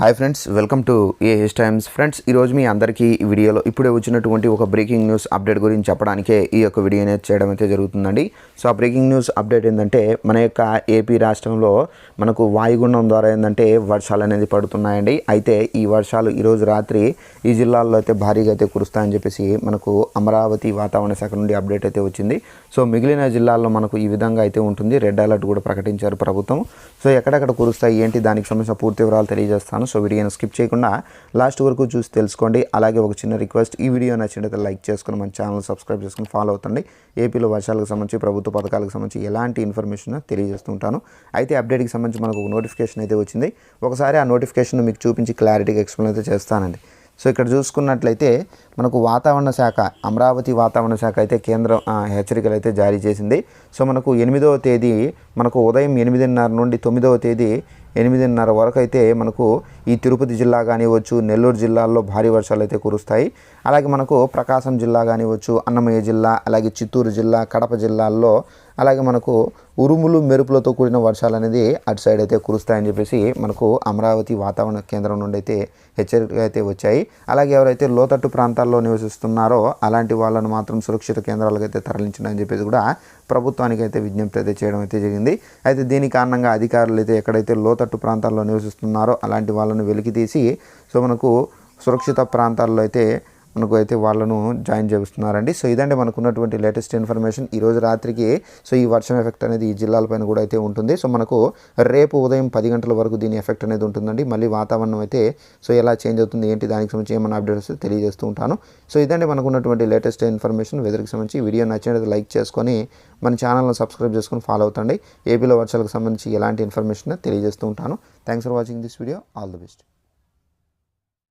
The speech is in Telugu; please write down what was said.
Hi friends welcome to A H times friends ఈరోజు మీ అందరికీ ఈ వీడియోలో ఇప్పుడే వచ్చినటువంటి ఒక బ్రేకింగ్ న్యూస్ అప్డేట్ గురించి చెప్పడానికే ఈ యొక్క వీడియో అనేది చేయడం అయితే జరుగుతుందండి. సో ఆ బ్రేకింగ్ న్యూస్ అప్డేట్ ఏంటంటే మన యొక్క ఏపీ రాష్ట్రంలో మనకు వాయుగుండం ద్వారా ఏంటంటే వర్షాలు అనేది పడుతున్నాయండి. అయితే ఈ వర్షాలు ఈరోజు రాత్రి ఈ జిల్లాల్లో అయితే భారీగా అయితే కురుస్తాయని చెప్పేసి మనకు అమరావతి వాతావరణ శాఖ నుండి అప్డేట్ అయితే వచ్చింది. సో మిగిలిన జిల్లాల్లో మనకు ఈ విధంగా అయితే ఉంటుంది. రెడ్ అలర్ట్ కూడా ప్రకటించారు ప్రభుత్వం. సో ఎక్కడెక్కడ కురుస్తాయి? ఏంటి? దానికి సంబంధించిన పూర్తి వివరాలు తెలియజేస్తాను. సో వీడియోని స్కిప్ చేయకుండా లాస్ట్ వరకు చూసి తెలుసుకోండి. అలాగే ఒక చిన్న రిక్వెస్ట్ ఈ వీడియో నచ్చినట్లయితే లైక్ చేసుకుని మన ఛానల్ సబ్స్క్రైబ్ చేసుకుని ఫాలో అవుతండి. ఏపీలో వర్షాలకు సంబంధించి ప్రభుత్వ పథకాలకు సంబంధించి ఎలాంటి ఇన్ఫర్మేషన్ తెలియజేస్తుంటాను అయితే అప్డేట్కి సంబంధించి మనకు ఒక నోటిఫికేషన్ అయితే వచ్చింది. ఒకసారి ఆ నోటిఫికేషన్ మీకు చూపించి క్లారిటీగా ఎక్స్ప్లెయిన్ అయితే చేస్తానండి. సో ఇక్కడ చూసుకున్నట్లయితే మనకు వాతావరణ శాఖ అమరావతి వాతావరణ శాఖ అయితే కేంద్రం హెచ్చరికలు అయితే జారీ చేసింది. సో మనకు ఎనిమిదవ తేదీ మనకు ఉదయం ఎనిమిదిన్నర నుండి తొమ్మిదవ తేదీ ఎనిమిదిన్నర వరకు అయితే మనకు ఈ తిరుపతి జిల్లా కానివ్వచ్చు నెల్లూరు జిల్లాల్లో భారీ వర్షాలు అయితే కురుస్తాయి. అలాగే మనకు ప్రకాశం జిల్లా కానివ్వచ్చు అన్నమయ్య జిల్లా అలాగే చిత్తూరు జిల్లా కడప జిల్లాల్లో అలాగే మనకు ఉరుములు మెరుపులతో కూడిన వర్షాలు అనేది అటు సైడ్ అయితే కురుస్తాయని చెప్పేసి మనకు అమరావతి వాతావరణ కేంద్రం నుండి అయితే హెచ్చరికలు అయితే వచ్చాయి. అలాగే ఎవరైతే లోతట్టు ప్రాంతాల్లో నివసిస్తున్నారో అలాంటి వాళ్ళను మాత్రం సురక్షిత కేంద్రాలకు అయితే తరలించడం అని చెప్పేసి కూడా ప్రభుత్వానికి అయితే విజ్ఞప్తి అయితే చేయడం అయితే జరిగింది. అయితే దీని కారణంగా అధికారులు అయితే ఎక్కడైతే లోతట్టు ప్రాంతాల్లో నివసిస్తున్నారో అలాంటి వాళ్ళను వెలికి తీసి సో మనకు సురక్షిత ప్రాంతాల్లో అయితే మనకు అయితే వాళ్ళను జాయిన్ చేస్తున్నారండి. సో ఇదండి మనకు ఉన్నటువంటి లేటెస్ట్ ఇన్ఫర్మేషన్. ఈరోజు రాత్రికి సో ఈ వర్షం ఎఫెక్ట్ అనేది ఈ జిల్లాలపైన కూడా అయితే ఉంటుంది. సో మనకు రేపు ఉదయం పది గంటల వరకు దీని ఎఫెక్ట్ అనేది ఉంటుందండి. మళ్ళీ వాతావరణం అయితే సో ఎలా చేంజ్ అవుతుంది ఏంటి దానికి సంబంధించి ఏమైనా అప్డేట్స్ తెలియజేస్తూ ఉంటాను. సో ఇదండి మనకు ఉన్నటువంటి లేటెస్ట్ ఇన్ఫర్మేషన్. వెదర్కి సంబంధించి వీడియో నచ్చినట్టు లైక్ చేసుకొని మన ఛానల్ని సబ్స్క్రైబ్ చేసుకొని ఫాలో అవుతండి. ఏపీలో వర్షాలకు సంబంధించి ఎలాంటి ఇన్ఫర్మేషన్ తెలియజేస్తూ ఉంటాను. Thanks for watching this video. All the best.